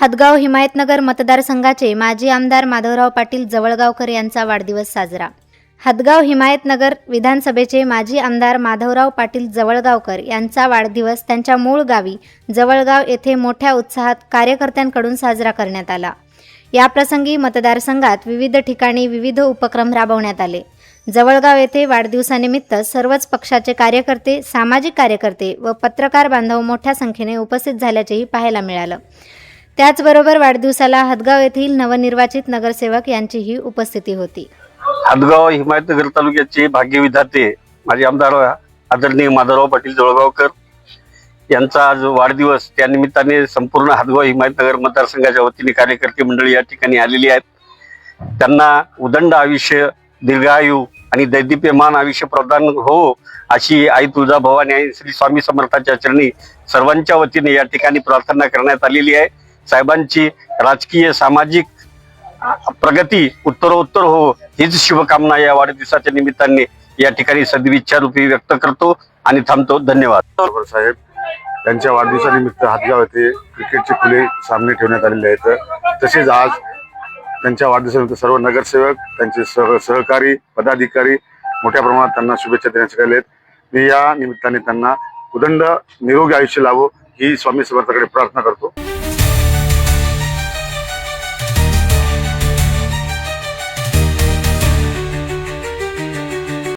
हदगाव हिमायतनगर मतदारसंघाचे माजी आमदार माधवराव पाटील जवळगावकर यांचा वाढदिवस साजरा. हदगाव हिमायतनगर विधानसभेचे माजी आमदार माधवराव पाटील जवळगावकर यांचा वाढदिवस त्यांच्या मूळ गावी जवळगाव येथे मोठ्या उत्साहात कार्यकर्त्यांकडून साजरा करण्यात आला. याप्रसंगी मतदारसंघात विविध ठिकाणी विविध उपक्रम राबवण्यात आले. जवळगाव येथे वाढदिवसानिमित्त सर्वच पक्षाचे कार्यकर्ते सामाजिक कार्यकर्ते व पत्रकार बांधव मोठ्या संख्येने उपस्थित झाल्याचेही पाहायला मिळालं. त्याचबरोबर वाढदिवसाला हदगाव येथील नवनिर्वाचित नगरसेवक यांचीही उपस्थिती होती. हदगाव हिमायतनगर तालुक्याचे भाग्य विधाते माजी आमदार आदरणीय माधवराव पाटील जळगावकर यांचा आज वाढदिवस. त्यानिमित्ताने संपूर्ण हदगाव हिमायतनगर मतदारसंघाच्या वतीने कार्यकर्ते मंडळी या ठिकाणी आलेली आहेत. त्यांना उदंड आयुष्य दीर्घायू आणि दैदिप्यमान आयुष्य प्रदान हो अशी आई तुळजाभवानी आणि श्री स्वामी समर्थाच्या चरणी सर्वांच्या वतीने या ठिकाणी प्रार्थना करण्यात आलेली आहे. साहेबांची राजकीय सामाजिक प्रगती उत्तरोत्तर हो हीच शुभकामना या वाढदिवसाच्या निमित्ताने या ठिकाणी सदिच्छा रूपी व्यक्त करतो आणि थांबतो. धन्यवाद. साहेब त्यांच्या वाढदिवसानिमित्त हातगाव येथे क्रिकेटचे खुले सामने ठेवण्यात आलेले आहेत. तसेच आज त्यांच्या वाढदिवसानिमित्त सर्व नगरसेवक त्यांचे सह सहकारी पदाधिकारी मोठ्या प्रमाणात त्यांना शुभेच्छा देण्यात आल्या आहेत. मी या निमित्ताने त्यांना उदंड निरोगी आयुष्य लावो ही स्वामी समर्थाकडे प्रार्थना करतो.